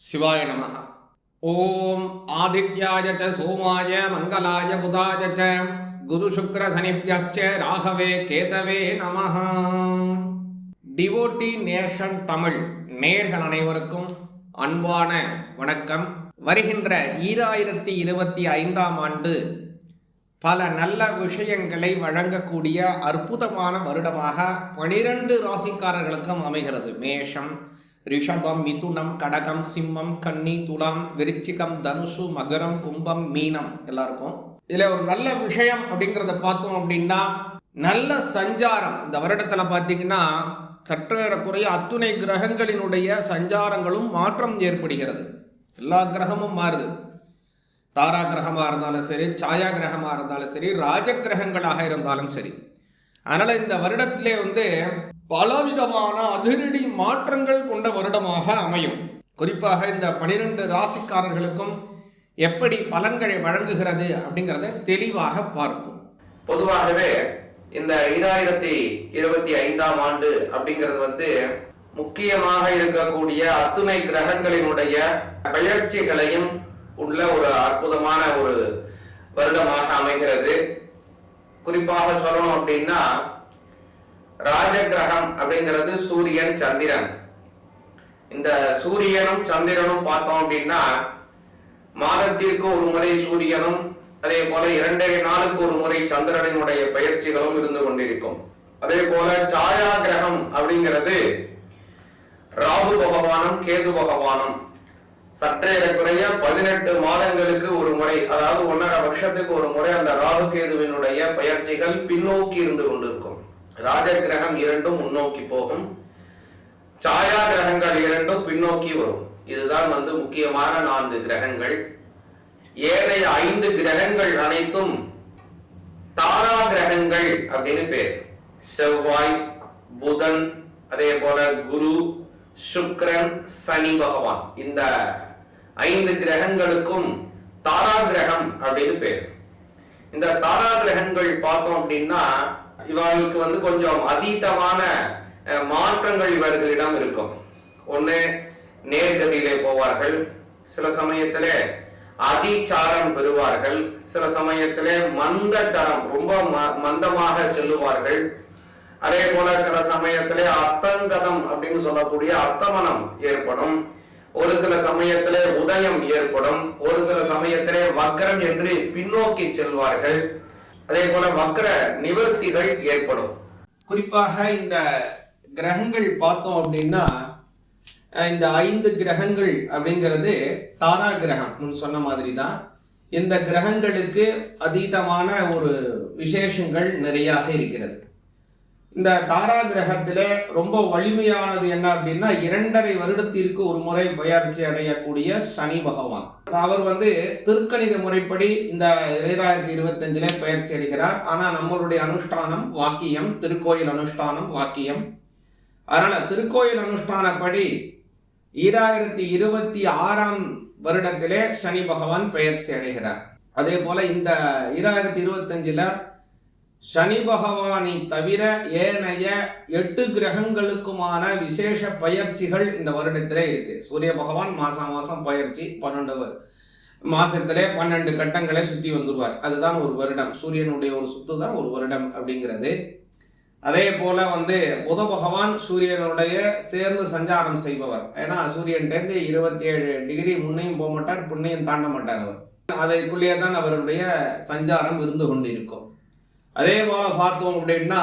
சிவாய நமக ஓம் ஆதித்யாய ச சோமாய மங்களாய புதாய ச குரு சுக்ர சனிப்யஸ்ச ராகவே கேதவே நமः டிவோட்டி நேஷன் தமிழ் நேர்கள் அனைவருக்கும் அன்பான வணக்கம். வருகின்ற ஈராயிரத்தி இருபத்தி ஐந்தாம் ஆண்டு பல நல்ல விஷயங்களை வழங்கக்கூடிய அற்புதமான வருடமாக பனிரெண்டு ராசிக்காரர்களுக்கும் அமைகிறது. மேஷம் ரிஷபம் மிதுனம் கடகம் சிம்மம் கன்னி துலாம் விருச்சிகம் தனுசு மகரம் கும்பம் மீனம் எல்லாருக்கும். இதில் ஒரு நல்ல விஷயம் அப்படிங்கிறத பார்த்தோம் அப்படின்னா நல்ல சஞ்சாரம். இந்த வருடத்தில் பார்த்தீங்கன்னா சற்றேறக்குறைய அத்துணை கிரகங்களினுடைய சஞ்சாரங்களும் மாற்றம் ஏற்படுகிறது. எல்லா கிரகமும் மாறுது. தாரா கிரகமாக இருந்தாலும் சரி சாயா கிரகமாக இருந்தாலும் சரி ராஜ கிரகங்களாக இருந்தாலும் சரி. அதனால் இந்த வருடத்திலே வந்து பலவிதமான அதிரடி மாற்றங்கள் கொண்ட வருடமாக அமையும். குறிப்பாக இந்த பனிரெண்டு ராசிக்காரர்களுக்கும் எப்படி பலன்களை வழங்குகிறது அப்படிங்கிறத தெளிவாக பார்ப்போம். பொதுவாகவே இந்த ஈராயிரத்தி இருபத்தி ஐந்தாம் ஆண்டு அப்படிங்கிறது வந்து முக்கியமாக இருக்கக்கூடிய அத்துணை கிரகங்களினுடைய பெயர்ச்சிகளையும் உள்ள ஒரு அற்புதமான ஒரு வருடமாக அமைகிறது. குறிப்பாக சொல்லணும் அப்படின்னா ராஜ கிரகம் அப்படிங்கிறது சூரியன் சந்திரன். இந்த சூரியனும் சந்திரனும் பார்த்தோம் அப்படின்னா மாதத்திற்கு ஒரு முறை சூரியனும் அதே போல இரண்டரை நாளுக்கு ஒரு முறை சந்திரனினுடைய பயிற்சிகளும் இருந்து கொண்டிருக்கும். அதே போல சாயா கிரகம் அப்படிங்கிறது ராகு பகவானும் கேது பகவானும். சற்றே குறைய பதினெட்டு மாதங்களுக்கு ஒரு முறை அதாவது ஒன்றரை வருஷத்துக்கு ஒரு முறை அந்த ராகு கேதுவினுடைய பயிற்சிகள் பின்னோக்கி இருந்து கொண்டிருக்கும். ராஜ கிரகம் இரண்டும் முன்னோக்கி போகும். சாயா கிரகங்கள் இரண்டும் பின்னோக்கி வரும். இதுதான் வந்து முக்கியமான நான்கு கிரகங்கள். ஏனைய ஐந்து கிரகங்கள் அனைத்தும் தாரா கிரகங்கள் அப்படின்னு பேர். செவ்வாய் புதன் அதே போல குரு சுக்ரன் சனி பகவான். இந்த ஐந்து கிரகங்களுக்கும் தாரா கிரகம் அப்படின்னு பேர். இந்த தாரா கிரகங்கள் பார்த்தோம் அப்படின்னா இவர்களுக்கு வந்து கொஞ்சம் அதீதமான அஹ், மாற்றங்கள் இவர்களிடம் இருக்கும். ஒண்ணு நேர்கதியிலே போவார்கள். சில சமயத்திலே அதிச்சாரம் பெறுவார்கள். சில சமயத்துல மந்தச்சாரம் ரொம்ப ம- மந்தமாக செல்லுவார்கள். அதே போல சில சமயத்துல அஸ்தங்கதம் அப்படின்னு சொல்லக்கூடிய அஸ்தமனம் ஏற்படும். ஒரு சில சமயத்துல உதயம் ஏற்படும். ஒரு சில சமயத்திலே வக்ரம் என்று பின்னோக்கி செல்வார்கள். அதே போல வக்கர நிவர்த்திகள் ஏற்படும். குறிப்பாக இந்த கிரகங்கள் பார்த்தோம் அப்படின்னா இந்த ஐந்து கிரகங்கள் அப்படிங்கிறது தாரா கிரகம் முன் சொன்ன மாதிரி தான் இந்த கிரகங்களுக்கு அதீதமான ஒரு விசேஷங்கள் நிறையாக இருக்கிறது. இந்த தாரா கிரகத்தில் ரொம்ப வலிமையானது என்ன அப்படின்னா இரண்டரை வருடத்திற்கு ஒரு முறை பயிற்சி அடையக்கூடிய சனி பகவான். அவர் வந்து திருக்கணித முறைப்படி இந்த இரண்டாயிரத்தி இருபத்தஞ்சிலே பயிற்சி அடைகிறார் ஆனால் நம்மளுடைய அனுஷ்டானம் வாக்கியம் திருக்கோயில் அனுஷ்டானம் வாக்கியம். அதனால் திருக்கோயில் அனுஷ்டானப்படி ஈராயிரத்தி இருபத்தி ஆறாம் வருடத்திலே சனி பகவான் பயிற்சி அடைகிறார். அதே போல இந்த ஈராயிரத்தி இருபத்தஞ்சில் சனி பகவானை தவிர ஏனைய எட்டு கிரகங்களுக்குமான விசேஷ பயிற்சிகள் இந்த வருடத்திலே இருக்கு. சூரிய பகவான் மாசம் மாசம் பயிற்சி பன்னெண்டு மாசத்திலே பன்னெண்டு கட்டங்களை சுத்தி வந்துருவார். அதுதான் ஒரு வருடம். சூரியனுடைய ஒரு சுத்து தான் ஒரு வருடம் அப்படிங்கிறது. அதே போல வந்து புத பகவான் சூரியனுடைய சேர்ந்து சஞ்சாரம் செய்பவர். ஏன்னா சூரியன்டேருந்து இருபத்தி ஏழு டிகிரி முன்னையும் போக மாட்டார் புண்ணையும் தாண்ட மாட்டார் அவர். அதற்குள்ளேயே தான் அவருடைய சஞ்சாரம் இருந்து கொண்டு இருக்கும் அதே போல பார்த்தோம் அப்படின்னா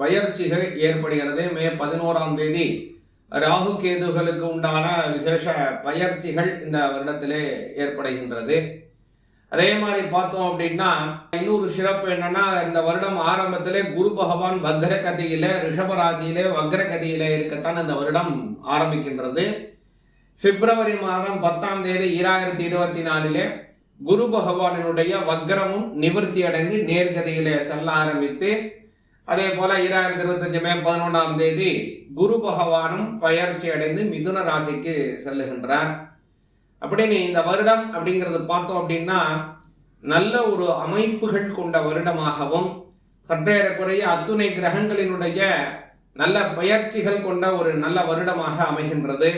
பயிற்சிகள் ஏற்படுகிறது. மே பதினோராம் தேதி ராகு கேதுகளுக்கு உண்டான விசேஷ பயிற்சிகள் இந்த வருடத்திலே ஏற்படுகின்றது. அதே மாதிரி பார்த்தோம் அப்படின்னா இன்னொரு சிறப்பு என்னன்னா இந்த வருடம் ஆரம்பத்திலே குரு பகவான் வக்ர கதியில ரிஷப ராசியிலே வக்ர கதியில இருக்கத்தான் இந்த வருடம் ஆரம்பிக்கின்றது. பிப்ரவரி மாதம் பத்தாம் தேதி ஈராயிரத்தி இருபத்தி நாலிலே குரு பகவானினுடைய வக்ரமும் நிவர்த்தி அடைந்து நேர்கதியிலே செல்ல ஆரம்பித்து அதே போல ஈராயிரத்தி இருபத்தஞ்சு மே பதினொன்றாம் தேதி குரு பகவானும் பயிற்சி அடைந்து மிதுன ராசிக்கு செல்லுகின்றார். அப்படின்னு இந்த வருடம் அப்படிங்கிறது பார்த்தோம் அப்படின்னா நல்ல ஒரு அமைப்புகள் கொண்ட வருடமாகவும் சற்றேறக்குறைய அத்துணை கிரகங்களினுடைய நல்ல பயிற்சிகள் கொண்ட ஒரு நல்ல வருடமாக அமைகின்றது.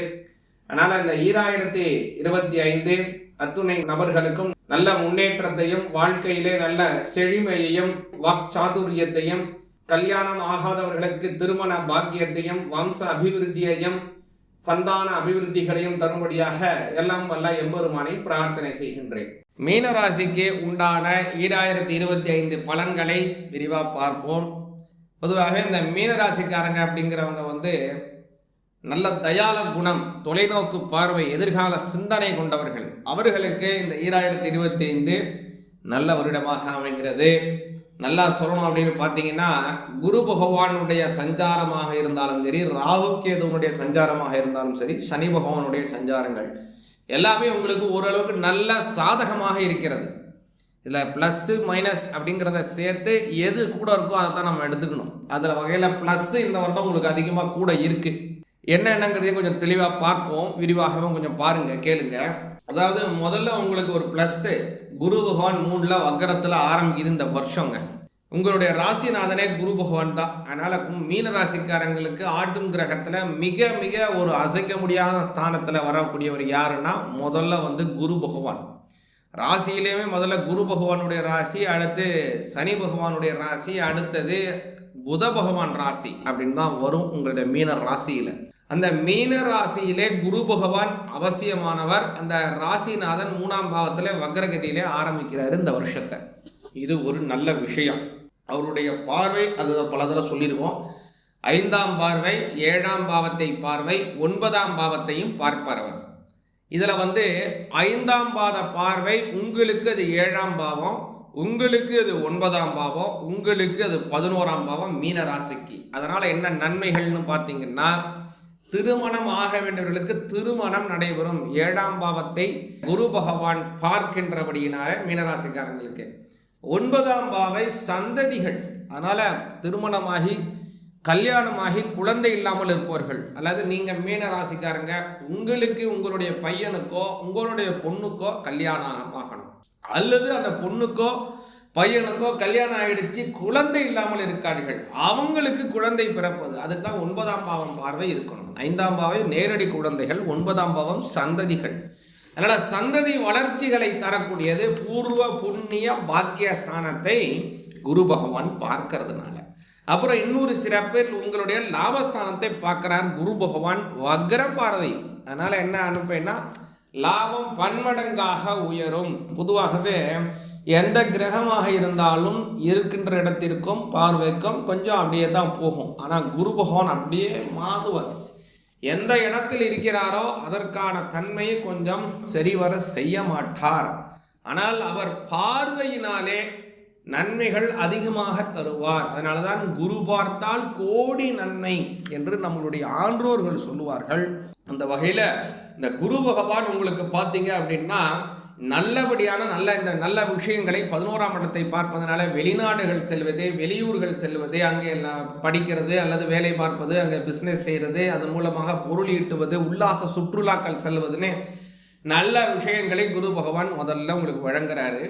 அதனால் இந்த ஈராயிரத்தி இருபத்தி ஐந்து அத்துணை நபர்களுக்கும் நல்ல முன்னேற்றத்தையும் வாழ்க்கையிலே நல்ல செழுமையையும் வாக்சாதுரியத்தையும் கல்யாணம் ஆகாதவர்களுக்கு திருமண பாக்கியத்தையும் வம்ச அபிவிருத்தியையும் சந்தான அபிவிருத்திகளையும் தரும்படியாக எல்லாம் வல்ல எம்பெருமானை பிரார்த்தனை செய்கின்றேன். மீனராசிக்கு உண்டான ஈராயிரத்தி இருபத்தி ஐந்து பலன்களை விரிவாக பார்ப்போம். பொதுவாகவே இந்த மீனராசிக்காரங்க அப்படிங்கிறவங்க வந்து நல்ல தயால குணம் தொலைநோக்கு பார்வை எதிர்கால சிந்தனை கொண்டவர்கள். அவர்களுக்கு இந்த ஈராயிரத்தி இருபத்தி ஐந்து நல்ல வருடமாக அமைகிறது. நல்லா சொல்லணும் அப்படின்னு பார்த்தீங்கன்னா குரு பகவானுடைய சஞ்சாரமாக இருந்தாலும் சரி ராகு கேதுவனுடைய சஞ்சாரமாக இருந்தாலும் சரி சனி பகவானுடைய சஞ்சாரங்கள் எல்லாமே உங்களுக்கு ஓரளவுக்கு நல்ல சாதகமாக இருக்கிறது. இதில் ப்ளஸ்ஸு மைனஸ் அப்படிங்கிறத சேர்த்து எது கூட இருக்கோ அதை தான் நம்ம எடுத்துக்கணும். அதில் வகையில் ப்ளஸ்ஸு இந்த வருடம் உங்களுக்கு அதிகமாக கூட இருக்குது என்னென்னங்கிறதையும் கொஞ்சம் தெளிவாக பார்ப்போம். விரிவாகவும் கொஞ்சம் பாருங்கள் கேளுங்கள் அதாவது முதல்ல உங்களுக்கு ஒரு ப்ளஸ்ஸு குரு பகவான் மூணில் வக்கரத்தில் ஆரம்பிக்குது இந்த வருஷங்க. உங்களுடைய ராசிநாதனே குரு பகவான் தான். அதனால் மீன ராசிக்காரங்களுக்கு ஆட்டும் கிரகத்தில் மிக மிக ஒரு அசைக்க முடியாத ஸ்தானத்தில் வரக்கூடியவர் யாருன்னா முதல்ல வந்து குரு பகவான். ராசியிலேயுமே முதல்ல குரு பகவானுடைய ராசி அடுத்து சனி பகவானுடைய ராசி அடுத்தது புத பகவான் ராசி அப்படின்னு தான் வரும் உங்களுடைய மீன ராசியில். அந்த மீன ராசியிலே குரு பகவான் அவசியமானவர். அந்த ராசிநாதன் மூணாம் பாவத்தில் வக்ரகதியிலே ஆரம்பிக்கிறார் இந்த வருஷத்தை. இது ஒரு நல்ல விஷயம். அவருடைய பார்வை அது பல தடவை சொல்லியிருக்கோம். ஐந்தாம் பார்வை ஏழாம் பாவத்தை பார்வை ஒன்பதாம் பாவத்தையும் பார்ப்பார் அவர். இதில் வந்து ஐந்தாம் பாத பார்வை உங்களுக்கு அது ஏழாம் பாவம் உங்களுக்கு அது ஒன்பதாம் பாவம் உங்களுக்கு அது பதினோராம் பாவம் மீன ராசிக்கு. அதனால் என்ன நன்மைகள்னு பார்த்தீங்கன்னா திருமணம் ஆக வேண்டியவர்களுக்கு திருமணம் நடைபெறும். ஏழாம் பாவத்தை குரு பகவான் பார்க்கின்றபடியினால மீனராசிக்காரங்களுக்கு. ஒன்பதாம் பாவை சந்ததிகள். அதனால் திருமணமாகி கல்யாணமாகி குழந்தை இல்லாமல் இருப்பவர்கள் அல்லது நீங்கள் மீன ராசிக்காரங்க உங்களுக்கு உங்களுடைய பையனுக்கோ உங்களுடைய பொண்ணுக்கோ கல்யாணம் ஆகணும். அல்லது அந்த பொண்ணுக்கோ பையனுக்கோ கல்யாணம் ஆயிடுச்சு குழந்தை இல்லாமல் இருக்கார்கள். அவங்களுக்கு குழந்தை பிறப்பது அதுக்கு தான் ஒன்பதாம் பாவம் பார்வை இருக்கணும். ஐந்தாம் பாவம் நேரடி குழந்தைகள் ஒன்பதாம் பாவம் சந்ததிகள். அதனால சந்ததி வளர்ச்சிகளை தரக்கூடியது பூர்வ புண்ணிய பாக்கிய ஸ்தானத்தை குரு பகவான் பார்க்கறதுனால. அப்புறம் இன்னொரு சிறப்பில் உங்களுடைய லாபஸ்தானத்தை பார்க்கிறார் குரு பகவான் வக்ர பார்வை அதனால் என்ன அனுப்பேன்னா லாபம் பன்மடங்காக உயரும். பொதுவாகவே எந்த கிரகமாக இருந்தாலும் இருக்கின்ற இடத்திற்கும் பார்வைக்கும் கொஞ்சம் அப்படியே தான் போகும். ஆனால் குரு பகவான் அப்படியே மாறுவர். எந்த இடத்தில் இருக்கிறாரோ அதற்கான தன்மையை கொஞ்சம் சரிவர செய்ய மாட்டார். ஆனால் அவர் பார்வையினாலே நன்மைகள் அதிகமாக தருவார். அதனால தான் குரு பார்த்தால் கோடி நன்மை என்று நம்மளுடைய ஆன்றோர்கள் சொல்லுவார்கள். அந்த வகையில் இந்த குரு பகவான் உங்களுக்கு பார்த்தீங்க அப்படின்னா நல்லபடியான நல்ல இந்த நல்ல விஷயங்களை பதினோராம் இடத்தை பார்ப்பதனால வெளிநாடுகள் செல்வது வெளியூர்கள் செல்வது அங்கே படிக்கிறது அல்லது வேலை பார்ப்பது அங்கே பிஸ்னஸ் செய்கிறது அதன் மூலமாக பொருள் ஈட்டுவது உல்லாச சுற்றுலாக்கள் செல்வதுன்னு நல்ல விஷயங்களை குரு பகவான் முதல்ல உங்களுக்கு வழங்குறாரு.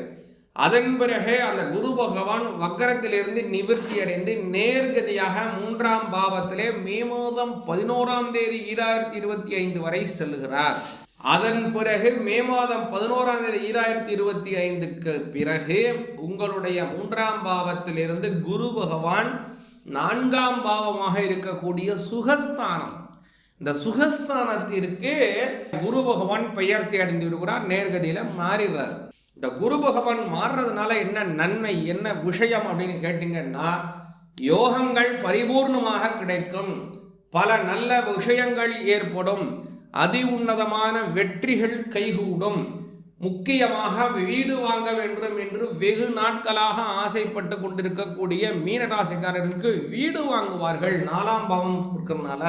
அதன் பிறகு அந்த குரு பகவான் வக்கரத்திலிருந்து நிவர்த்தி அடைந்து நேர்கதியாக மூன்றாம் பாவத்திலே மே மாதம் பதினோராம் தேதி ஈராயிரத்தி இருபத்தி ஐந்து வரை செல்கிறார் அதன் பிறகு மே மாதம் பதினோராம் தேதி ஈராயிரத்தி இருபத்தி ஐந்துக்கு பிறகு உங்களுடைய மூன்றாம் பாவத்திலிருந்து குரு பகவான் நான்காம் பாவமாக இருக்கக்கூடிய சுகஸ்தானம். இந்த சுகஸ்தானத்திற்கு குரு பகவான் பெயர்த்தி அடைந்து விடுகிறார் நேர்கதியில மாறிடுறார் இந்த குரு பகவான் மாறுறதுனால என்ன நன்மை என்ன விஷயம் அப்படின்னு கேட்டீங்கன்னா யோகங்கள் பரிபூர்ணமாக கிடைக்கும். பல நல்ல விஷயங்கள் ஏற்படும். அதி உன்னதமான வெற்றிகள் கைகூடும். முக்கியமாக வீடு வாங்க வேண்டும் என்று வெகு நாட்களாக ஆசைப்பட்டு கொண்டிருக்கக்கூடிய மீனராசிக்காரர்களுக்கு வீடு வாங்குவார்கள் நாலாம் பாவம் இருக்கிறதுனால.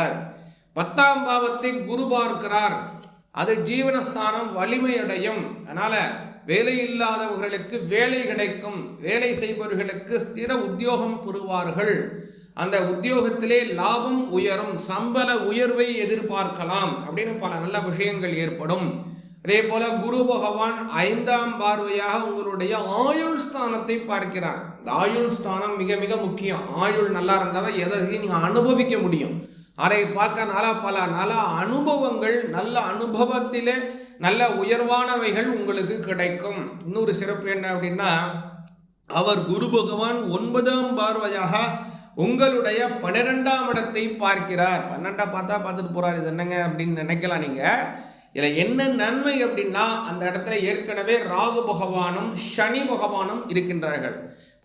பத்தாம் பாவத்தை குரு பார்க்கிறார். அது ஜீவனஸ்தானம் வலிமையடையும். அதனால வேலை இல்லாதவர்களுக்கு வேலை கிடைக்கும். வேலை செய்பவர்களுக்கு ஸ்திர உத்தியோகம் பெறுவார்கள். அந்த உத்தியோகத்திலே லாபம் உயரும் சம்பள உயர்வை எதிர்பார்க்கலாம் அப்படின்னு பல நல்ல விஷயங்கள் ஏற்படும். அதே போல குரு பகவான் ஐந்தாம் பார்வையாக உங்களுடைய ஆயுள் ஸ்தானத்தை பார்க்கிறார். இந்த ஆயுள் ஸ்தானம் மிக மிக முக்கியம். ஆயுள் நல்லா இருந்தால் தான் எதையும் நீங்கள் அனுபவிக்க முடியும். அதை பார்க்கனால பல நல்ல அனுபவங்கள் நல்ல அனுபவத்திலே நல்ல உயர்வானவைகள் உங்களுக்கு கிடைக்கும். இன்னொரு சிறப்பு என்ன அப்படின்னா அவர் குரு பகவான் ஒன்பதாம் பார்வையாக உங்களுடைய பன்னிரெண்டாம் இடத்தை பார்க்கிறார். பன்னெண்டா பார்த்தா பார்த்துட்டு போகிறார் இது என்னங்க அப்படின்னு நினைக்கலாம் நீங்க. இதில் என்ன நன்மை அப்படின்னா அந்த இடத்துல ஏற்கனவே ராகு பகவானும் சனி பகவானும் இருக்கின்றார்கள்.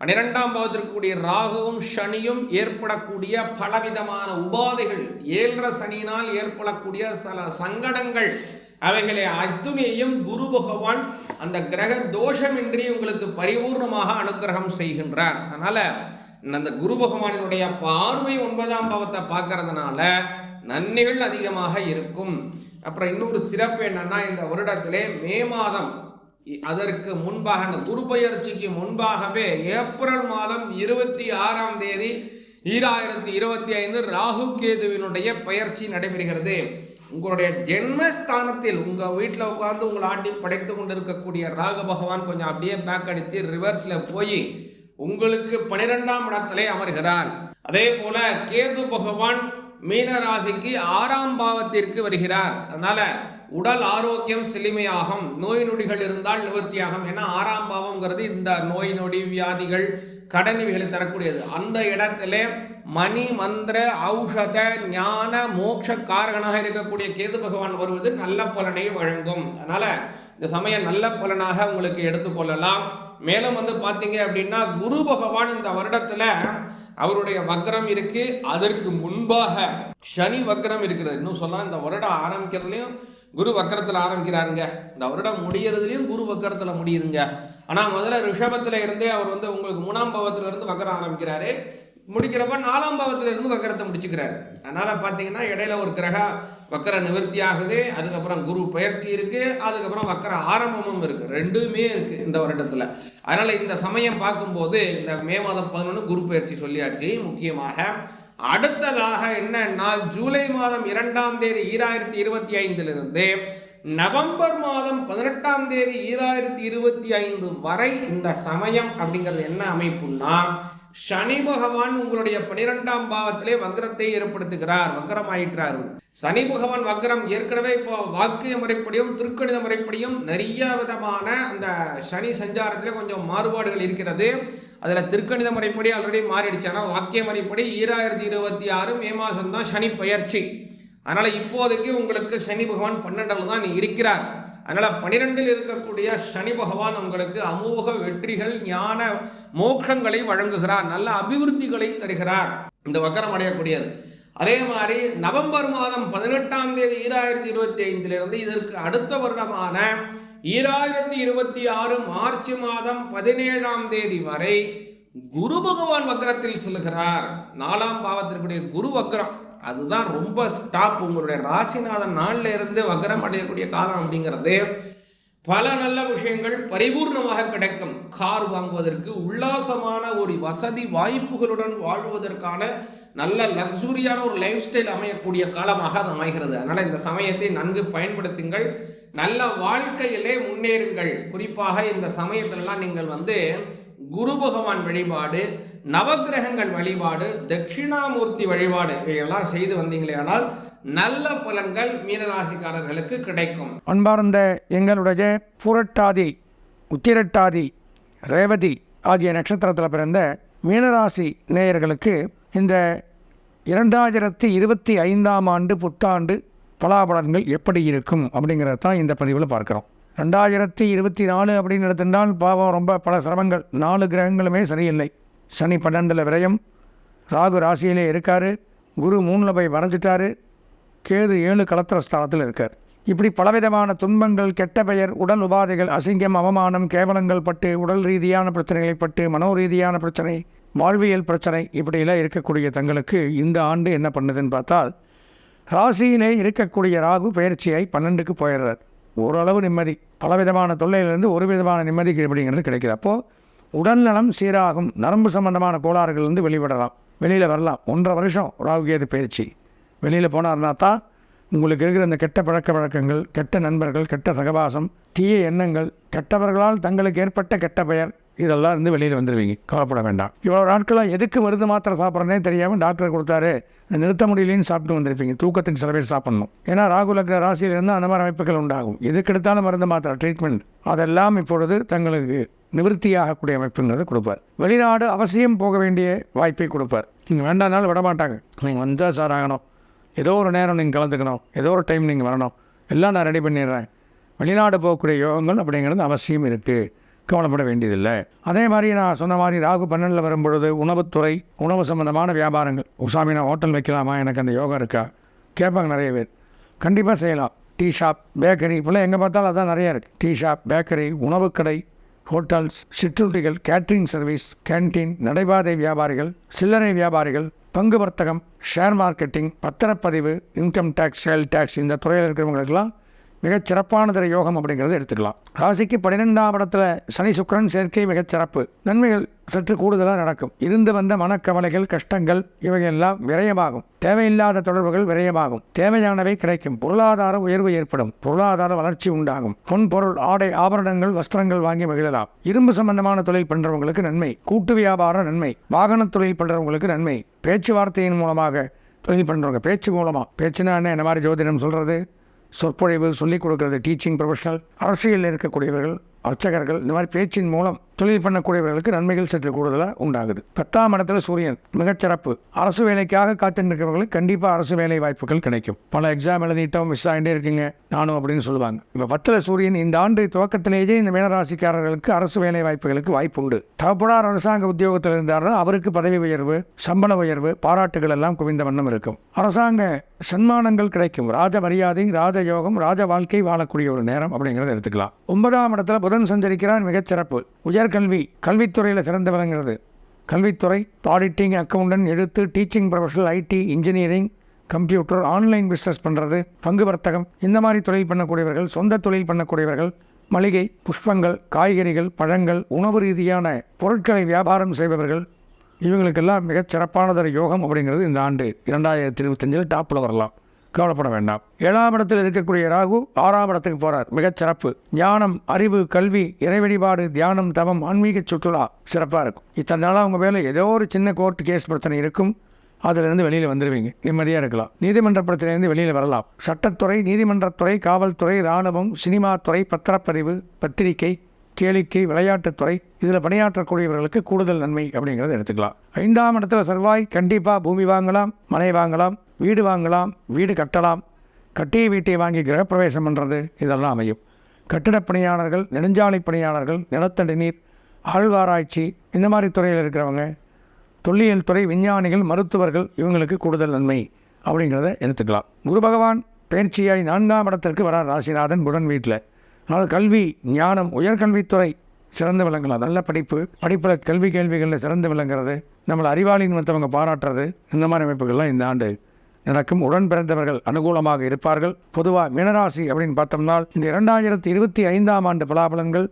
பன்னிரெண்டாம் பாவத்திற்குரிய ராகுவும் சனியும் ஏற்படக்கூடிய பலவிதமான உபாதைகள் ஏழரை சனியினால் ஏற்படக்கூடிய சில சங்கடங்கள் அவைகளை அத்துணையும் குரு பகவான் அந்த கிரக தோஷமின்றி உங்களுக்கு பரிபூர்ணமாக அனுக்கிரகம் செய்கின்றார். அதனால அந்த குரு பகவானினுடைய பார்வை ஒன்பதாம் பாவத்தை பார்க்கறதுனால நன்மைகள் அதிகமாக இருக்கும். அப்புறம் இன்னொரு சிறப்பு என்னன்னா இந்த வருடத்திலே மே மாதம் அதற்கு முன்பாக அந்த குரு பயிற்சிக்கு முன்பாகவே ஏப்ரல் மாதம் இருபத்தி ஆறாம் தேதி ஈராயிரத்தி இருபத்தி ஐந்து ராகு கேதுவினுடைய பயிற்சி நடைபெறுகிறது. உங்களுடைய ஜென்மஸ்தானத்தில் உங்க வீட்டில் உட்கார்ந்து உங்களை ஆட்டி படைத்து கொண்டிருக்கக்கூடிய ராகு பகவான் கொஞ்சம் அப்படியே பேக் அடித்து ரிவர்ஸில் போய் உங்களுக்கு பனிரெண்டாம் இடத்திலே அமர்கிறார். அதே போல கேது பகவான் மீன ராசிக்கு ஆறாம் பாவத்திற்கு வருகிறார். அதனால உடல் ஆரோக்கியம் செழுமையாகும் நோய் நொடிகள் இருந்தால் நிவர்த்தியாகும். ஏன்னா ஆறாம் பாவம்ங்கிறது இந்த நோய் நொடி வியாதிகள் கடனிவைகளை தரக்கூடியது. அந்த இடத்திலே மணி மந்திர ஔஷத ஞான மோட்ச காரகனாக இருக்கக்கூடிய கேது பகவான் வருவது நல்ல பலனை வழங்கும். அதனால இந்த சமயம் நல்ல பலனாக உங்களுக்கு எடுத்துக்கொள்ளலாம் மேலும் வந்து பார்த்தீங்க அப்படின்னா குரு பகவான் இந்த வருடத்துல அவருடைய வக்ரம் இருக்கு. அதற்கு முன்பாக சனி வக்ரம் இருக்கிறது. இன்னும் சொல்லலாம் இந்த வருடம் ஆரம்பிக்கிறதுலையும் குரு வக்கரத்தில் ஆரம்பிக்கிறாருங்க. இந்த வருடம் முடியறதுலையும் குரு வக்கரத்தில் முடியுதுங்க. ஆனால் முதல்ல ரிஷபத்தில் இருந்தே அவர் வந்து உங்களுக்கு மூணாம் பாவத்துல இருந்து வக்கரம் ஆரம்பிக்கிறாரு. முடிக்கிறப்ப நாலாம் பாவத்துல இருந்து வக்கரத்தை முடிச்சுக்கிறாரு. அதனால பார்த்தீங்கன்னா இடையில ஒரு கிரக வக்கர நிவர்த்தி ஆகுது அதுக்கப்புறம் குரு பயிற்சி இருக்குது அதுக்கப்புறம் வக்கர ஆரம்பமும் இருக்குது ரெண்டுமே இருக்குது இந்த வருடத்தில். அதனால் இந்த சமயம் பார்க்கும்போது இந்த மே மாதம் பதினொன்று குரு பயிற்சி சொல்லியாச்சு முக்கியமாக அடுத்ததாக என்னன்னா ஜூலை மாதம் இரண்டாம் தேதி ஈராயிரத்தி இருபத்தி ஐந்திலிருந்து நவம்பர் மாதம் பதினெட்டாம் தேதி ஈராயிரத்தி இருபத்தி ஐந்து வரை இந்த சமயம் அப்படிங்கிறது என்ன அமைப்புன்னா சனி பகவான் உங்களுடைய பனிரெண்டாம் பாவத்திலே வக்ரத்தை ஏற்படுத்துகிறார் வக்ரம் ஆயிட்டார் சனி பகவான் வக்ரம் ஏற்கனவே இப்போ வாக்கிய முறைப்படியும் திருக்கணித முறைப்படியும் நிறைய விதமான அந்த சனி சஞ்சாரத்திலே கொஞ்சம் மாறுபாடுகள் இருக்கிறது. அதில் திருக்கணித முறைப்படி ஆல்ரெடி மாறிடுச்சு. ஆனால் வாக்கிய முறைப்படி ஈராயிரத்தி இருபத்தி ஆறு மே மாதம் தான் சனி பயிற்சி அதனால் இப்போதைக்கு உங்களுக்கு சனி பகவான் பன்னெண்டில் தான் இருக்கிறார். அதனால் பன்னிரெண்டில் இருக்கக்கூடிய சனி பகவான் உங்களுக்கு அமோக வெற்றிகள் ஞான மோட்சங்களை வழங்குகிறார் நல்ல அபிவிருத்திகளை தருகிறார். இந்த வக்கரம் அடையக்கூடியது. அதே மாதிரி நவம்பர் மாதம் பதினெட்டாம் தேதி ஈராயிரத்தி இருபத்தி ஐந்திலிருந்து இதற்கு அடுத்த வருடமான ஈராயிரத்தி இருபத்தி ஆறு மார்ச் மாதம் பதினேழாம் தேதி வரை குரு பகவான் வக்ரத்தில் செல்கிறார் நாலாம் பாவத்திற்குரிய குரு வக்ரம் அதுதான் ரொம்ப ஸ்டாப் உங்களுடைய ராசிநாதன் நாளில் இருந்து வக்ரம் அடையக்கூடிய காலம் அப்படிங்கிறது. பல நல்ல விஷயங்கள் பரிபூர்ணமாக கிடைக்கும். கார் வாங்குவதற்கு உல்லாசமான ஒரு வசதி வாய்ப்புகளுடன் வாழ்வதற்கான நல்ல லக்ஸூரியான ஒரு லைஃப் ஸ்டைல் அமையக்கூடிய காலமாக அது அமைகிறது. அதனால் இந்த சமயத்தை நன்கு பயன்படுத்துங்கள். நல்ல வாழ்க்கையிலே முன்னேறுங்கள். குறிப்பாக இந்த சமயத்திலலாம் நீங்கள் வந்து குரு பகவான் வழிபாடு நவகிரகங்கள் வழிபாடு தட்சிணாமூர்த்தி வழிபாடு இவையெல்லாம் செய்து வந்தீங்களே ஆனால் நல்ல பலன்கள் மீனராசிக்காரர்களுக்கு கிடைக்கும். அன்பார்ந்த எங்களுடைய புரட்டாதி உத்திரட்டாதி ரேவதி ஆகிய நட்சத்திரத்தில் பிறந்த மீனராசி நேயர்களுக்கு இந்த இரண்டாயிரத்தி இருபத்தி ஐந்தாம் ஆண்டு புத்தாண்டு பலாபலன்கள் எப்படி இருக்கும் அப்படிங்கிறத தான் இந்த பதிவில் பார்க்குறோம். ரெண்டாயிரத்தி இருபத்தி நாலு அப்படின்னு எடுத்துட்டால் பாவம் ரொம்ப பல சிரமங்கள். நாலு கிரகங்களுமே சரியில்லை. சனி பன்னெண்டில் விரயம். ராகு ராசியிலே இருக்கார். குரு மூணில் போய் வரைஞ்சிட்டாரு. கேது ஏழு கலத்திர ஸ்தானத்தில் இருக்கார். இப்படி பலவிதமான துன்பங்கள் கெட்ட பெயர் உடல் உபாதைகள் அசிங்கம் அவமானம் கேவலங்கள் பட்டு உடல் ரீதியான பிரச்சனைகளை பட்டு மனோ ரீதியான பிரச்சனை வாழ்வியல் பிரச்சனை இப்படியெல்லாம் இருக்கக்கூடிய தங்களுக்கு இந்த ஆண்டு என்ன பண்ணுதுன்னு பார்த்தால் ராசியிலே இருக்கக்கூடிய ராகு பயிற்சியை பன்னெண்டுக்கு போயிடுறார். ஓரளவு நிம்மதி. பலவிதமான தொல்லையிலிருந்து ஒரு விதமான நிம்மதி அப்படிங்கிறது கிடைக்குது. அப்போது உடல்நலம் சீராகும். நரம்பு சம்பந்தமான கோளாறுகள்லேருந்து வெளிவிடலாம். வெளியில் வரலாம். ஒன்றரை வருஷம் ராகுகேது பயிற்சி வெளியில் போனார்னா தான் உங்களுக்கு இருக்கிற இந்த கெட்ட பழக்க வழக்கங்கள் கெட்ட நண்பர்கள் கெட்ட சகவாசம் தீய எண்ணங்கள் கெட்டவர்களால் தங்களுக்கு ஏற்பட்ட கெட்ட பெயர் இதெல்லாம் இருந்து வெளியில் வந்துடுவீங்க கவலைப்பட வேண்டாம். இவ்வளோ நாட்களாக எதுக்கு மருந்து மாத்திரை சாப்பிட்றனே தெரியாமல் டாக்டர் கொடுத்தாரு. நிறுத்த முடியலன்னு சாப்பிட்டு வந்திருப்பீங்க. தூக்கத்தின் சில பேர் சாப்பிடணும். ஏன்னா ராகு லக்ன ராசியில் இருந்தால் அந்த மாதிரி அமைப்புகள் உண்டாகும். எதுக்கு எடுத்தாலும் மருந்து மாத்திரை ட்ரீட்மெண்ட் அதெல்லாம் இப்பொழுது தங்களுக்கு நிவர்த்தியாகக்கூடிய அமைப்புங்கிறத கொடுப்பார். வெளிநாடு அவசியம் போக வேண்டிய வாய்ப்பை கொடுப்பார். நீங்கள் வேண்டாம்னாலும் விடமாட்டாங்க நீங்கள் வந்தால் சார் ஆகணும். ஏதோ ஒரு நேரம் நீங்கள் கலந்துக்கணும். ஏதோ ஒரு டைம் நீங்கள் வரணும். எல்லாம் நான் ரெடி பண்ணிடுறேன். வெளிநாடு போகக்கூடிய யோகங்கள் அப்படிங்கிறது அவசியம் இருக்குது கவலைப்பட வேண்டியதில்லை. அதே மாதிரி நான் சொன்ன மாதிரி ராகு பன்னெண்டில் வரும்பொழுது உணவுத்துறை உணவு சம்பந்தமான வியாபாரங்கள். உசாமி நான் ஹோட்டல் வைக்கலாமா? எனக்கு அந்த யோகா இருக்கா? கேட்பாங்க நிறைய பேர். கண்டிப்பாக செய்யலாம். டீ ஷாப் பேக்கரி இப்போல்லாம் எங்கே பார்த்தாலும் அதான் நிறையா இருக்குது டீ ஷாப் பேக்கரி உணவுக்கடை ஹோட்டல்ஸ் சிற்றுண்டிகள் கேட்ரிங் சர்வீஸ் கேன்டீன் நடைபாதை வியாபாரிகள் சில்லறை வியாபாரிகள் பங்கு வர்த்தகம் ஷேர் மார்க்கெட்டிங் பத்திரப்பதிவு இன்கம் டேக்ஸ் சேல் டேக்ஸ் இந்த துறையில் இருக்கிறவங்களுக்கெல்லாம் மிகச் சிறப்பானதொரு யோகம் அப்படிங்கிறத எடுத்துக்கலாம். ராசிக்கு பன்னிரெண்டாம் இடத்துல சனி சுக்கிரன் சேர்க்கை மிகச் சிறப்பு. நன்மைகள் சற்று கூடுதலாக நடக்கும். இருந்து வந்த மனக்கவலைகள் கஷ்டங்கள் இவையெல்லாம் விரயமாகும். தேவையில்லாத தொடர்புகள் விரயமாகும். தேவையானவை கிடைக்கும். பொருளாதார உயர்வு ஏற்படும். பொருளாதார வளர்ச்சி உண்டாகும். பொன் பொருள் ஆடை ஆபரணங்கள் வஸ்திரங்கள் வாங்கி மகிழலாம். இரும்பு சம்பந்தமான தொழில் பண்ணுறவங்களுக்கு நன்மை. கூட்டு வியாபார நன்மை. வாகன தொழில் பண்ணுறவங்களுக்கு நன்மை. பேச்சுவார்த்தையின் மூலமாக தொழில் பண்ணுறவங்க பேச்சு மூலமாக பேச்சுனா என்ன? என்ன மாதிரி ஜோதிடம் சொல்கிறது சொற்பொழிவு சொல்லிக் கொடுக்கறது டீச்சிங் ப்ரொஃபஷனல் அரசியலில் இருக்கக்கூடியவர்கள் அர்ச்சகர்கள் இந்த மாதிரி பேச்சின் மூலம் தொழில் பண்ணக்கூடியவர்களுக்கு நன்மைகள் சற்று கூடுதலாக உண்டாகுது. பத்தாம் இடத்துல சூரியன் மிகச்சிறப்பு அரசு வேலைக்காக காத்திருக்கிறவர்களுக்கு கண்டிப்பாக அரசு வேலை வாய்ப்புகள் கிடைக்கும். பல எக்ஸாம் எழுதிட்டோம் மிஸ் ஆகிட்டே இருக்கீங்க நானும் அப்படின்னு சொல்லுவாங்க. இப்போ பத்தில் சூரியன் இந்த ஆண்டு துவக்கத்திலேயே இந்த மீனராசிக்காரர்களுக்கு அரசு வேலை வாய்ப்புகளுக்கு வாய்ப்பு உண்டு தகப்பனார் அரசாங்க உத்தியோகத்தில் இருந்தாரோ அவருக்கு பதவி உயர்வு சம்பள உயர்வு பாராட்டுகள் எல்லாம் குவிந்த வண்ணம் இருக்கும். அரசாங்க சன்மானங்கள் கிடைக்கும். ராஜ மரியாதை ராஜ யோகம் ராஜ வாழ்க்கை வாழக்கூடிய ஒரு நேரம் அப்படிங்கிறத எடுத்துக்கலாம். ஒன்பதாம் இடத்துல புதன் சஞ்சரிக்கிறார் மிகச்சிறப்பு உயர்கல்வி கல்வித்துறையில் சிறந்து விளங்குகிறது. கல்வித்துறை ஆடிட்டிங் அக்கௌண்டன்ட் எழுத்து teaching professional IT engineering computer online business பண்ணுறது பங்கு வர்த்தகம் இந்த மாதிரி தொழில் பண்ணக்கூடியவர்கள் சொந்த தொழில் பண்ணக்கூடியவர்கள் மளிகை புஷ்பங்கள் காய்கறிகள் பழங்கள் உணவு ரீதியான பொருட்களை வியாபாரம் செய்பவர்கள் இவங்களுக்கெல்லாம் மிகச் சிறப்பானதொரு யோகம் அப்படிங்கிறது இந்த ஆண்டு. இரண்டாயிரத்தி இருபத்தஞ்சில் டாப்பில் வரலாம். கவலைப்பட வேண்டாம். ஏழாம் இடத்தில் இருக்கக்கூடிய ராகு ஆறாம் இடத்துக்கு போகிறார் மிகச் சிறப்பு. ஞானம் அறிவு கல்வி இறை வழிபாடு தியானம் தவம் ஆன்மீக சுற்றுலா சிறப்பாக இருக்கும். இத்தனை நாளாக உங்கள் வேலை ஏதோ ஒரு சின்ன கோர்ட் கேஸ் பிரச்சனை இருக்கும். அதிலிருந்து வெளியில் வந்துடுவீங்க நிம்மதியாக இருக்கலாம். நீதிமன்ற பிரச்சனையிலிருந்து வெளியில் வரலாம். சட்டத்துறை நீதிமன்றத்துறை காவல்துறை இராணுவம் சினிமா துறை பத்திரப்பதிவு பத்திரிகை கேளிக்கை விளையாட்டுத்துறை இதில் பணியாற்றக்கூடியவர்களுக்கு கூடுதல் நன்மை அப்படிங்கிறத எடுத்துக்கலாம். ஐந்தாம் இடத்துல செல்வாய் கண்டிப்பாக பூமி வாங்கலாம் மனை வாங்கலாம். வீடு வாங்கலாம் வீடு கட்டலாம். கட்டிய வீட்டை வாங்கி கிரகப்பிரவேசம் பண்ணுறது இதெல்லாம் அமையும். கட்டிடப் பணியாளர்கள் நெடுஞ்சாலை பணியாளர்கள் நிலத்தடி நீர் ஆழ்வாராய்ச்சி இந்த மாதிரி துறையில் இருக்கிறவங்க தொல்லியல் துறை விஞ்ஞானிகள் மருத்துவர்கள் இவங்களுக்கு கூடுதல் நன்மை அப்படிங்கிறத எடுத்துக்கலாம். குரு பகவான் பயிற்சியாய் நான்காம் இடத்திற்கு வரார் ராசிநாதன் புதன் வீட்டில் அதனால் கல்வி ஞானம் உயர்கல்வித்துறை சிறந்து விளங்கலாம். நல்ல படிப்பு படிப்பில் கல்வி கேள்விகளில் சிறந்து விளங்குறது நம்மளை அறிவாளின்னு மற்றவங்க பாராட்டுறது இந்த மாதிரி அமைப்புகள்லாம் இந்த ஆண்டு நடக்கும் உடன் பிறந்தவர்கள் அனுகூலமாக இருப்பார்கள். பொதுவாக மீனராசி அப்படின்னு பார்த்தோம்னால் இந்த இரண்டாயிரத்தி இருபத்தி ஐந்தாம் ஆண்டு பலாபலன்கள்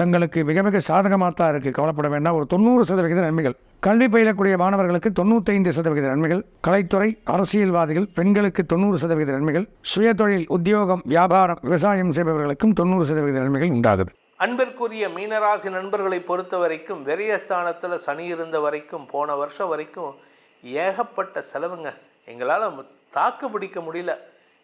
தங்களுக்கு மிக மிக சாதகமாக தான் இருக்குது கவலைப்பட வேண்டாம். ஒரு தொண்ணூறு சதவிகித நன்மைகள். கல்வி பயிலக்கூடிய மாணவர்களுக்கு தொண்ணூத்தைந்து சதவிகித நன்மைகள். கலைத்துறை அரசியல்வாதிகள் பெண்களுக்கு தொண்ணூறு சதவிகித நன்மைகள். சுயதொழில் உத்தியோகம் வியாபாரம் விவசாயம் செய்பவர்களுக்கும் தொண்ணூறு சதவிகித நன்மைகள் உண்டாகுது. அன்பிற்குரிய மீனராசி நண்பர்களை பொறுத்த வரைக்கும் விரயஸ்தானத்தில் சனி இருந்த வரைக்கும் போன வருஷம் வரைக்கும் ஏகப்பட்ட செலவுங்க. எங்களால் தாக்கு பிடிக்க முடியல.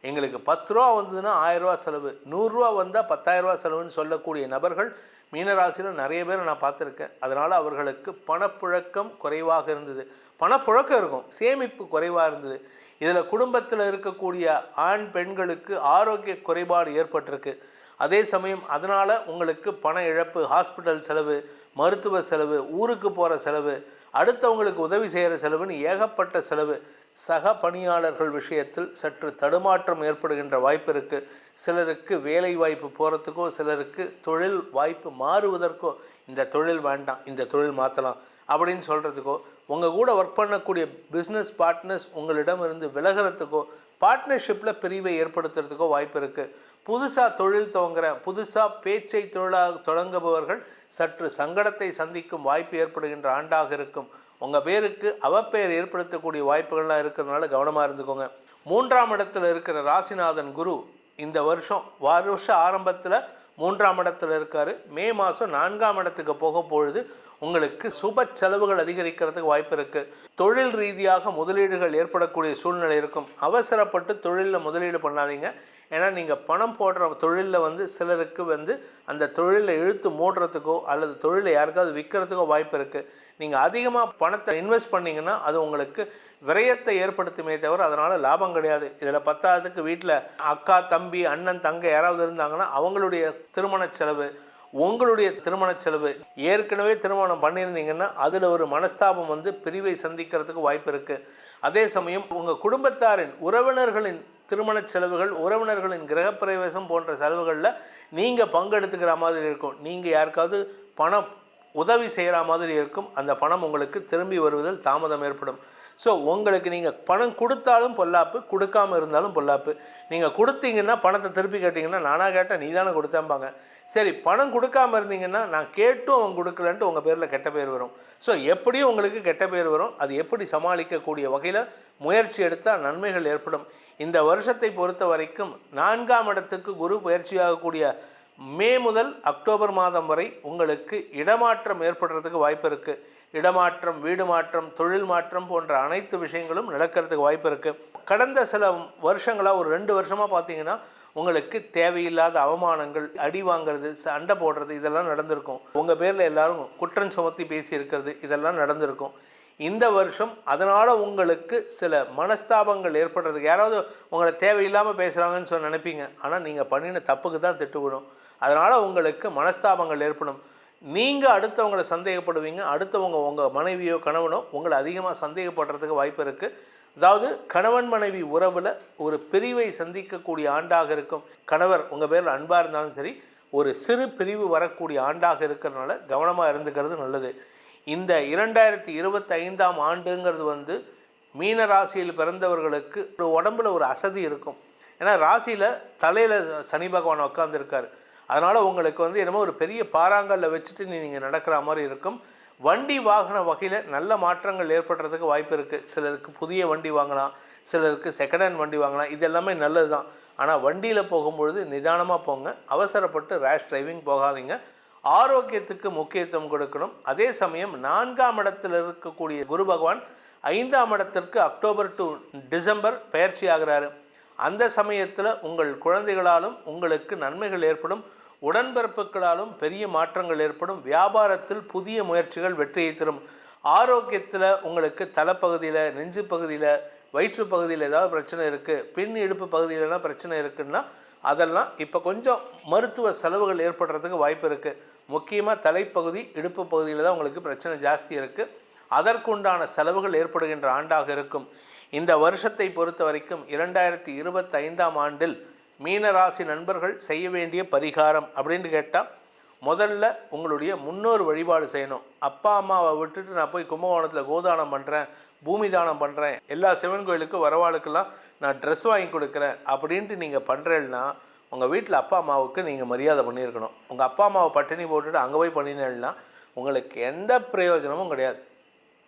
எங்களுக்கு பத்து ரூபா வந்ததுன்னா ஆயிரரூவா செலவு. நூறுரூவா வந்தால் பத்தாயிரரூவா செலவுன்னு சொல்லக்கூடிய நபர்கள் மீனராசியில் நிறைய பேர் நான் பார்த்துருக்கேன். அதனால் அவர்களுக்கு பணப்புழக்கம் குறைவாக இருந்தது. பணப்புழக்கம் இருக்கும். சேமிப்பு குறைவாக இருந்தது. இதில் குடும்பத்தில் இருக்கக்கூடிய ஆண் பெண்களுக்கு ஆரோக்கிய குறைபாடு ஏற்பட்டிருக்கு. அதே சமயம் அதனால் உங்களுக்கு பண இழப்பு ஹாஸ்பிட்டல் செலவு மருத்துவ செலவு ஊருக்கு போகிற செலவு அடுத்தவங்களுக்கு உதவி செய்கிற செலவுன்னு ஏகப்பட்ட செலவு. சக பணியாளர்கள் விஷயத்தில் சற்று தடுமாற்றம் ஏற்படுகின்ற வாய்ப்பு இருக்குது சிலருக்கு வேலை வாய்ப்பு போகிறதுக்கோ சிலருக்கு தொழில் வாய்ப்பு மாறுவதற்கோ இந்த தொழில் வேண்டாம் இந்த தொழில் மாற்றலாம் அப்படின்னு சொல்கிறதுக்கோ உங்கள் கூட ஒர்க் பண்ணக்கூடிய பிஸ்னஸ் பார்ட்னர்ஸ் உங்களிடம் இருந்து விலகிறதுக்கோ பார்ட்னர்ஷிப்பில் பிரிவை ஏற்படுத்துறதுக்கோ வாய்ப்பு இருக்குது புதுசாக தொழில் துவங்குறேன் புதுசாக பேச்சை தொழிலாக தொடங்குபவர்கள் சற்று சங்கடத்தை சந்திக்கும் வாய்ப்பு ஏற்படுகின்ற ஆண்டாக இருக்கும். உங்கள் பேருக்கு அவப்பெயர் ஏற்படுத்தக்கூடிய வாய்ப்புகள்லாம் இருக்கிறதுனால கவனமாக இருந்துக்கோங்க. மூன்றாம் இடத்துல இருக்கிற ராசிநாதன் குரு இந்த வருஷம் வருஷ ஆரம்பத்தில் மூன்றாம் இடத்துல இருக்கார். மே மாதம் நான்காம் இடத்துக்கு போக பொழுது உங்களுக்கு சுப செலவுகள் அதிகரிக்கிறதுக்கு வாய்ப்பு இருக்குது தொழில் ரீதியாக முதலீடுகள் ஏற்படக்கூடிய சூழ்நிலை இருக்கும். அவசரப்பட்டு தொழிலில் முதலீடு பண்ணாதீங்க. ஏன்னா நீங்கள் பணம் போடுற தொழிலில் வந்து சிலருக்கு வந்து அந்த தொழிலை இழுத்து மூடுறதுக்கோ அல்லது தொழிலை யாருக்காவது விற்கிறதுக்கோ வாய்ப்பு இருக்குது நீங்கள் அதிகமாக பணத்தை இன்வெஸ்ட் பண்ணிங்கன்னா அது உங்களுக்கு விரயத்தை ஏற்படுத்துமே தவிர அதனால் லாபம் கிடையாது. இதில் பத்தாவதுக்கு வீட்டில் அக்கா தம்பி அண்ணன் தங்கை யாராவது இருந்தாங்கன்னா அவங்களுடைய திருமண செலவு உங்களுடைய திருமண செலவு ஏற்கனவே திருமணம் பண்ணியிருந்தீங்கன்னா அதில் ஒரு மனஸ்தாபம் வந்து பிரிவை சந்திக்கிறதுக்கு வாய்ப்பு இருக்குது அதே சமயம் உங்கள் குடும்பத்தாரின் உறவினர்களின் திருமண செலவுகள் உறவினர்களின் கிரகப்பிரவேசம் போன்ற செலவுகளில் நீங்கள் பங்கெடுத்துக்கிற மாதிரி இருக்கும். நீங்கள் யாருக்காவது பணம் உதவி செய்கிற மாதிரி இருக்கும். அந்த பணம் உங்களுக்கு திரும்பி வருவதில் தாமதம் ஏற்படும். ஸோ உங்களுக்கு நீங்கள் பணம் கொடுத்தாலும் பொல்லாப்பு கொடுக்காம இருந்தாலும் பொல்லாப்பு. நீங்கள் கொடுத்தீங்கன்னா பணத்தை திருப்பி கேட்டிங்கன்னா நானாக கேட்டேன் நீ தானே கொடுத்தேன்பாங்க. சரி பணம் கொடுக்காம இருந்தீங்கன்னா நான் கேட்டும் அவன் கொடுக்கலன்ட்டு உங்கள் பேரில் கெட்ட பேர் வரும். ஸோ எப்படியும் உங்களுக்கு கெட்ட பேர் வரும். அது எப்படி சமாளிக்கக்கூடிய வகையில் முயற்சி எடுத்தால் நன்மைகள் ஏற்படும். இந்த வருஷத்தை பொறுத்த வரைக்கும் நான்காம் இடத்துக்கு குரு பயிற்சியாகக்கூடிய மே முதல் அக்டோபர் மாதம் வரை உங்களுக்கு இடமாற்றம் ஏற்படுறதுக்கு வாய்ப்பு இருக்குது இடமாற்றம் வீடு மாற்றம் தொழில் மாற்றம் போன்ற அனைத்து விஷயங்களும் நடக்கிறதுக்கு வாய்ப்பு இருக்குது கடந்த சில வருஷங்களாக ஒரு ரெண்டு வருஷமாக பார்த்தீங்கன்னா உங்களுக்கு தேவையில்லாத அவமானங்கள் அடி வாங்குறது சண்டை போடுறது இதெல்லாம் நடந்திருக்கும். உங்கள் பேரில் எல்லாரும் குற்றம் சுமத்தி பேசி இருக்கிறது இதெல்லாம் நடந்திருக்கும். இந்த வருஷம் அதனால் உங்களுக்கு சில மனஸ்தாபங்கள் ஏற்படுறதுக்கு யாராவது உங்களை தேவையில்லாமல் பேசுகிறாங்கன்னு சொல்லி நினைப்பீங்க. ஆனால் நீங்கள் பண்ணின தப்புக்கு தான் திட்டுவிடும் அதனால் உங்களுக்கு மனஸ்தாபங்கள் ஏற்படும். நீங்கள் அடுத்தவங்களை சந்தேகப்படுவீங்க. அடுத்தவங்க உங்கள் மனைவியோ கணவனோ உங்களை அதிகமாக சந்தேகப்படுறதுக்கு வாய்ப்பு இருக்குது அதாவது கணவன் மனைவி உறவில் ஒரு பிரிவை சந்திக்கக்கூடிய ஆண்டாக இருக்கும். கணவர் உங்கள் பேரில் அன்பாக இருந்தாலும் சரி ஒரு சிறு பிரிவு வரக்கூடிய ஆண்டாக இருக்கிறதுனால கவனமாக இருந்துக்கிறது நல்லது. இந்த இரண்டாயிரத்தி இருபத்தி ஐந்தாம் ஆண்டுங்கிறது வந்து மீன ராசியில் பிறந்தவர்களுக்கு ஒரு உடம்புல ஒரு அசதி இருக்கும். ஏன்னா ராசியில் தலையில் சனி பகவான் உட்காந்துருக்கார் அதனால் உங்களுக்கு வந்து என்னமோ ஒரு பெரிய பாறாங்கல்ல வச்சுட்டு நீங்கள் நடக்கிற மாதிரி இருக்கும். வண்டி வாகன வகையில் நல்ல மாற்றங்கள் ஏற்படுறதுக்கு வாய்ப்பு இருக்குது சிலருக்கு புதிய வண்டி வாங்கலாம் சிலருக்கு செகண்ட் ஹேண்ட் வண்டி வாங்கலாம். இது எல்லாமே நல்லது தான் ஆனால் வண்டியில் போகும்பொழுது நிதானமாக போங்க. அவசரப்பட்டு ரேஷ் டிரைவிங் போகாதீங்க. ஆரோக்கியத்துக்கு முக்கியத்துவம் கொடுக்கணும். அதே சமயம் நான்காம் இடத்தில் இருக்கக்கூடிய குரு பகவான் ஐந்தாம் இடத்திற்கு அக்டோபர் டு டிசம்பர் பயிற்சி ஆகிறாரு. அந்த சமயத்தில் உங்கள் குழந்தைகளாலும் உங்களுக்கு நன்மைகள் ஏற்படும். உடன்பிறப்புகளாலும் பெரிய மாற்றங்கள் ஏற்படும். வியாபாரத்தில் புதிய முயற்சிகள் வெற்றியை தரும். ஆரோக்கியத்தில் உங்களுக்கு தலைப்பகுதியில் நெஞ்சு பகுதியில் வயிற்று பகுதியில் ஏதாவது பிரச்சனை இருக்குது பின் இடுப்பு பகுதியிலலாம் பிரச்சனை இருக்குன்னா அதெல்லாம் இப்போ கொஞ்சம் மருத்துவ செலவுகள் ஏற்படுறதுக்கு வாய்ப்பு இருக்குது முக்கியமாக தலைப்பகுதி இடுப்பு பகுதியில் தான் உங்களுக்கு பிரச்சனை ஜாஸ்தி இருக்குது அதற்குண்டான செலவுகள் ஏற்படுகின்ற ஆண்டாக இருக்கும். இந்த வருஷத்தை பொறுத்த வரைக்கும் இரண்டாயிரத்தி இருபத்தைந்தாம் ஆண்டில் மீனராசி நண்பர்கள் செய்ய வேண்டிய பரிகாரம் அப்படின்னு கேட்டால் முதல்ல உங்களுடைய முன்னோர் வழிபாடு செய்யணும். அப்பா அம்மாவை விட்டுட்டு நான் போய் கும்பகோணத்தில் கோதானம் பண்ணுறேன் பூமி தானம் பண்ணுறேன் எல்லா சிவன் கோயிலுக்கும் வரவாளுக்கெல்லாம் நான் ட்ரெஸ் வாங்கி கொடுக்குறேன் அப்படின்ட்டு நீங்கள் பண்ணுறேன்னா உங்கள் வீட்டில் அப்பா அம்மாவுக்கு நீங்கள் மரியாதை பண்ணியிருக்கணும். உங்கள் அப்பா அம்மாவை பட்டினி போட்டுட்டு அங்கே போய் பண்ணினேன்னா உங்களுக்கு எந்த பிரயோஜனமும் கிடையாது.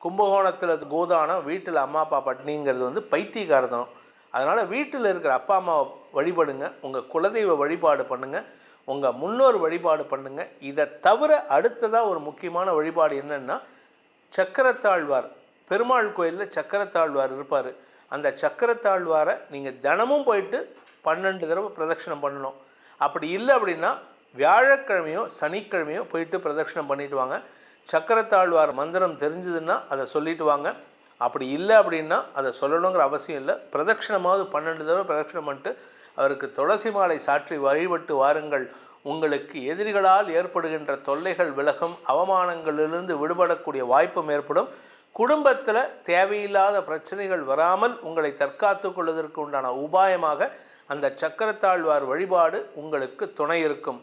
கும்பகோணத்தில் கோதானம் வீட்டில் அம்மா அப்பா பட்டினிங்கிறது வந்து பைத்தியகாரதம் அதனால் வீட்டில் இருக்கிற அப்பா அம்மாவை வழிபடுங்க. உங்கள் குலதெய்வ வழிபாடு பண்ணுங்கள் உங்கள் முன்னோர் வழிபாடு பண்ணுங்கள் இதை தவிர அடுத்ததாக ஒரு முக்கியமான வழிபாடு என்னென்னா சக்கரத்தாழ்வார் பெருமாள் கோயிலில் சக்கரத்தாழ்வார் இருப்பார். அந்த சக்கரத்தாழ்வாரை நீங்கள் தினமும் போயிட்டு பன்னெண்டு தடவை பிரதட்சணம் பண்ணணும். அப்படி இல்லை அப்படின்னா வியாழக்கிழமையோ சனிக்கிழமையோ போயிட்டு பிரதட்சணம் பண்ணிட்டு வாங்க. சக்கரத்தாழ்வார் மந்திரம் தெரிஞ்சதுன்னா அதை சொல்லிட்டு வாங்க. அப்படி இல்லை அப்படின்னா அதை சொல்லணுங்கிற அவசியம் இல்லை. பிரதட்சிணமாவது பன்னெண்டு தடவை பிரதட்சிணம் பண்ணிட்டு அவருக்கு துளசி மாலை சாற்றி வழிபட்டு வாருங்கள். உங்களுக்கு எதிரிகளால் ஏற்படுகின்ற தொல்லைகள் விலகும் அவமானங்களிலிருந்து விடுபடக்கூடிய வாய்ப்பும் ஏற்படும். குடும்பத்தில் தேவையில்லாத பிரச்சனைகள் வராமல் உங்களை தற்காத்து கொள்வதற்கு உண்டான உபாயமாக அந்த சக்கரத்தாழ்வார் வழிபாடு உங்களுக்கு துணை இருக்கும்.